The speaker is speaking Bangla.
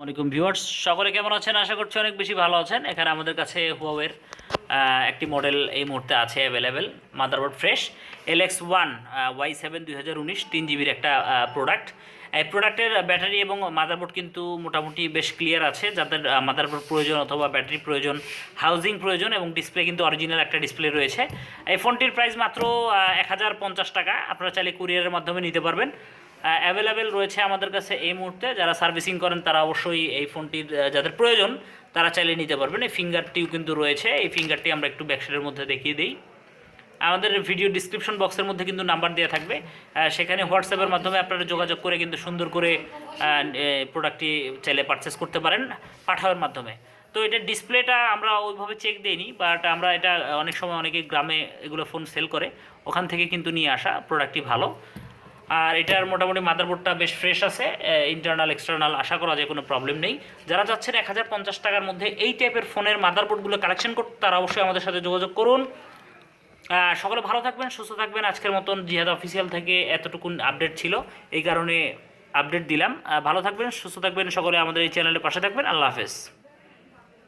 ওয়ালাইকুম ভিউয়ার্স, সকলে কেমন আছেন? আশা করছি অনেক বেশি ভালো আছেন। এখানে আমাদের কাছে হুয়াওয়ের একটি মডেল এই মুহূর্তে আছে available motherboard fresh L X one Y seven দুই হাজার উনিশ, তিন জিবির একটা প্রোডাক্ট এই প্রোডাক্টের ব্যাটারি এবং মাদারবোর্ড কিন্তু মোটামুটি বেশ ক্লিয়ার আছে। যাদের মাদারবোর্ড প্রয়োজন অথবা ব্যাটারি প্রয়োজন হাউজিং প্রয়োজন এবং ডিসপ্লে কিন্তু অরিজিনাল একটা ডিসপ্লে রয়েছে। এই ফোনটির প্রাইস মাত্র এক হাজার পঞ্চাশ টাকা। আপনারা চাইলে কুরিয়ারের মাধ্যমে নিতে পারবেন। অ্যাভেলেবেল রয়েছে আমাদের কাছে এই মুহূর্তে। যারা সার্ভিসিং করেন, তারা অবশ্যই এই ফোনটির যাদের প্রয়োজন, তারা চাইলে নিতে পারবেন। এই ফিঙ্গারটিও কিন্তু রয়েছে। এই ফিঙ্গারটি আমরা একটু ব্যাকসাইডের মধ্যে দেখিয়ে দিই। আমাদের ভিডিও ডিসক্রিপশন বক্সের মধ্যে কিন্তু নাম্বার দেওয়া থাকবে। সেখানে হোয়াটসঅ্যাপের মাধ্যমে আপনারা যোগাযোগ করে কিন্তু সুন্দর করে প্রোডাক্টটি চাইলে পারচেস করতে পারেন পাঠাওয়ার মাধ্যমে। তো এটা ডিসপ্লেটা আমরা ওইভাবে চেক দিইনি বাট আমরা এটা অনেক সময় অনেকে গ্রামে এগুলো ফোন সেল করে। ওখান থেকে কিন্তু নিয়ে আসা প্রোডাক্টটি ভালো। আর এটার মোটামুটি মাদারবোর্ডটা বেশ ফ্রেশ আছে ইন্টারনাল এক্সটার্নাল আশা করা যায় কোনো প্রবলেম নেই। যারা চাচ্ছেন এক হাজার পঞ্চাশ টাকার মধ্যে এই টাইপের ফোনের মাদারবোর্ডগুলো কালেকশন করতে, তারা অবশ্যই আমাদের সাথে যোগাযোগ করুন। সকলে ভালো থাকবেন, সুস্থ থাকবেন। আজকের মতন জিহাদ অফিসিয়াল থেকে এতটুকুন আপডেট ছিল, এই কারণে আপডেট দিলাম। ভালো থাকবেন, সুস্থ থাকবেন, সকলে আমাদের এই চ্যানেলের পাশে থাকবেন। আল্লাহ হাফেজ।